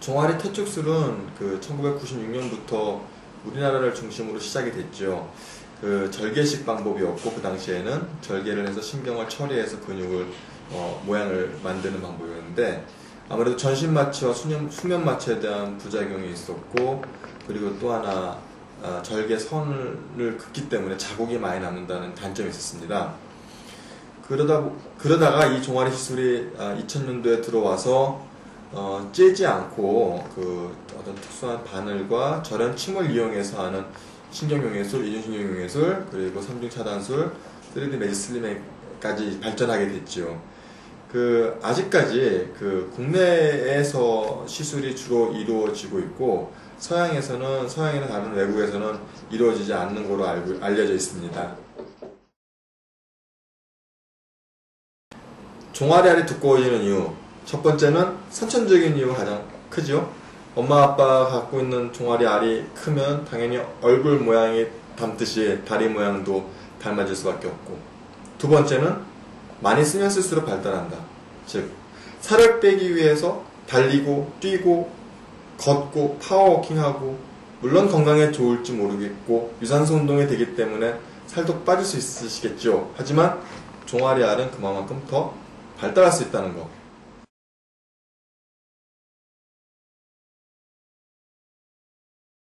종아리 퇴축술은 그 1996년부터 우리나라를 중심으로 시작이 됐죠. 그 절개식 방법이었고 그 당시에는 절개를 해서 신경을 처리해서 근육을 어, 모양을 만드는 방법이었는데 아무래도 전신 마취와 수면, 수면 마취에 대한 부작용이 있었고 그리고 또 하나 아, 절개 선을 긋기 때문에 자국이 많이 남는다는 단점이 있었습니다. 그러다 그러다가 이 종아리 시술이 2000년도에 들어와서 어, 째지 않고 그 어떤 특수한 바늘과 절연 침을 이용해서 하는 신경용해술, 이중신경용해술, 그리고 삼중 차단술, 3D 매직슬림까지 발전하게 됐죠. 그 아직까지 그 국내에서 시술이 주로 이루어지고 있고 서양에서는 서양이나 다른 외국에서는 이루어지지 않는 걸로 알고, 알려져 있습니다. 종아리 알이 두꺼워지는 이유 첫 번째는 선천적인 이유가 가장 크죠. 엄마 아빠가 갖고 있는 종아리 알이 크면 당연히 얼굴 모양이 닮듯이 다리 모양도 닮아질 수밖에 없고 두 번째는 많이 쓰면 쓸수록 발달한다. 즉 살을 빼기 위해서 달리고 뛰고 걷고 파워워킹하고 물론 건강에 좋을지 모르겠고 유산소 운동이 되기 때문에 살도 빠질 수 있으시겠죠. 하지만 종아리 알은 그만큼 더 발달할 수 있다는 거.